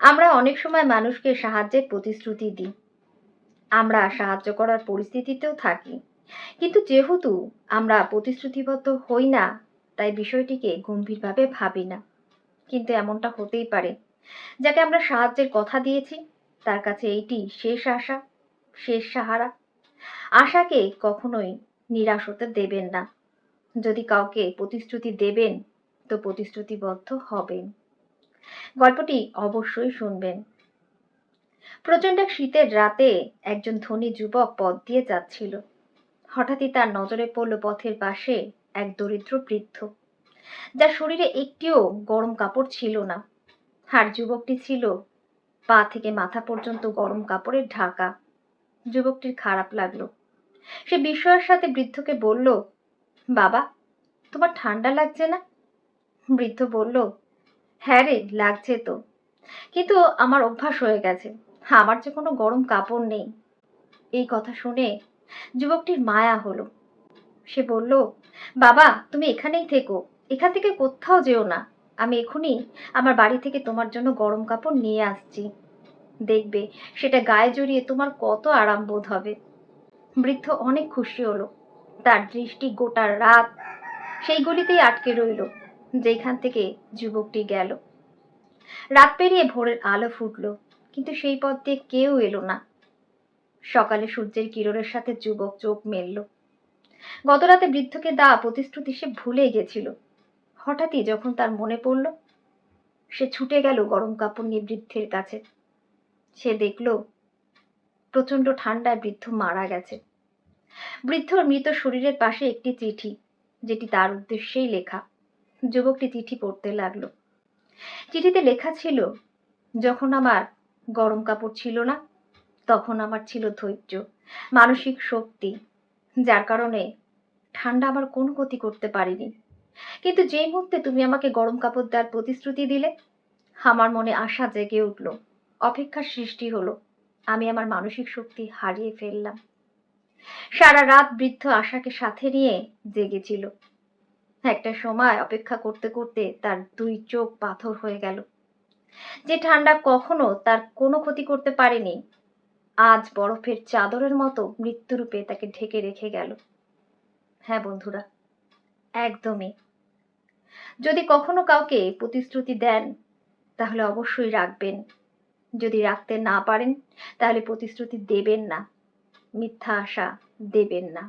আমরা অনেক সময় মানুষকে সাহায্যের প্রতিশ্রুতি দিই। আমরা সাহায্য করার পরিস্থিতিতেও থাকি। কিন্তু যেহেতু আমরা প্রতিশ্রুতিবদ্ধ হই না, তাই বিষয়টিকে গম্ভীরভাবে ভাবি না। কিন্তু এমনটা হতেই পারে। যাকে আমরা সাহায্যের কথা দিয়েছি, তার কাছে এইটি শেষ আশা, শেষ সাহারা। আশাকে কখনোই নিরাশ হতে দেবেন না। যদি কাউকে প্রতিশ্রুতি দেবেন, তো প্রতিশ্রুতিবদ্ধ হবেন। গল্পটি অবশ্যই শুনবেন। প্রচণ্ড শীতের রাতে একজন ধনী যুবক পথ দিয়ে যাচ্ছিল। হঠাৎই তার নজরে পড়ল পথের পাশে এক দরিদ্র বৃদ্ধ। যার শরীরে একটিও গরম কাপড় ছিল না। আর যুবকটি ছিল পা থেকে মাথা পর্যন্ত গরম কাপড়ের ঢাকা। যুবকটির খারাপ লাগল। সে বিস্ময়ের সাথে বৃদ্ধকে বলল, বাবা, তোমার ঠান্ডা লাগছে না? বৃদ্ধ বলল হ্যাঁ রে, লাগছে তো। কিন্তু আমার অভ্যাস হয়ে গেছে। আমার যে কোনো গরম কাপড় নেই। এই কথা শুনে যুবকটির মায়া হলো। সে বলল, বাবা, তুমি এখানেই থেকো। এখান থেকে কোথাও যেও না। আমি এখনই আমার বাড়ি থেকে তোমার জন্য গরম কাপড় নিয়ে আসছি। দেখবে, সেটা গায়ে জড়িয়ে তোমার কত আরাম বোধ হবে। বৃদ্ধ অনেক খুশি হলো। তার দৃষ্টি গোটা রাত সেই গলিতেই আটকে রইল। যেখান থেকে যুবকটি গেল। রাত পেরিয়ে ভোরের আলো ফুটলো, কিন্তু সেই পথ দিয়ে কেউ এলো না। সকালে সূর্যের কিরণের সাথে যুবক চোখ মেলল। গতরাতে বৃদ্ধকে দেওয়া প্রতিশ্রুতি সে ভুলে গেছিল। হঠাৎই যখন তার মনে পড়ল, সে ছুটে গেল গরম কাপড় নিয়ে বৃদ্ধের কাছে। সে দেখল, প্রচণ্ড ঠান্ডায় বৃদ্ধ মারা গেছে। বৃদ্ধর মৃত শরীরের পাশে একটি চিঠি, যেটি তার উদ্দেশ্যেই লেখা। যুবকটি চিঠি পড়তে লাগল। চিঠিতে লেখা ছিল, যখন আমার গরম কাপড় ছিল না, তখন আমার ছিল ধৈর্য, মানসিক শক্তি, যার কারণে ঠান্ডা আমার কোনো ক্ষতি করতে পারিনি। কিন্তু যে মুহূর্তে তুমি আমাকে গরম কাপড় দেওয়ার প্রতিশ্রুতি দিলে, আমার মনে আশা জেগে উঠল, অপেক্ষার সৃষ্টি হলো, আমি আমার মানসিক শক্তি হারিয়ে ফেললাম। সারা রাত বৃদ্ধ আশাকে সাথে নিয়ে জেগেছিল। একটা সময় অপেক্ষা করতে করতে তার দুই চোখ পাথর হয়ে গেল। যে ঠান্ডা কখনো তার কোনো ক্ষতি করতে পারেনি, আজ বরফের চাদরের মতো মৃত্যুরূপে তাকে ঢেকে রেখে গেল। হ্যাঁ বন্ধুরা, একদমই। যদি কখনো কাউকে প্রতিশ্রুতি দেন, তাহলে অবশ্যই রাখবেন। যদি রাখতে না পারেন, তাহলে প্রতিশ্রুতি দেবেন না, মিথ্যা আশা দেবেন না।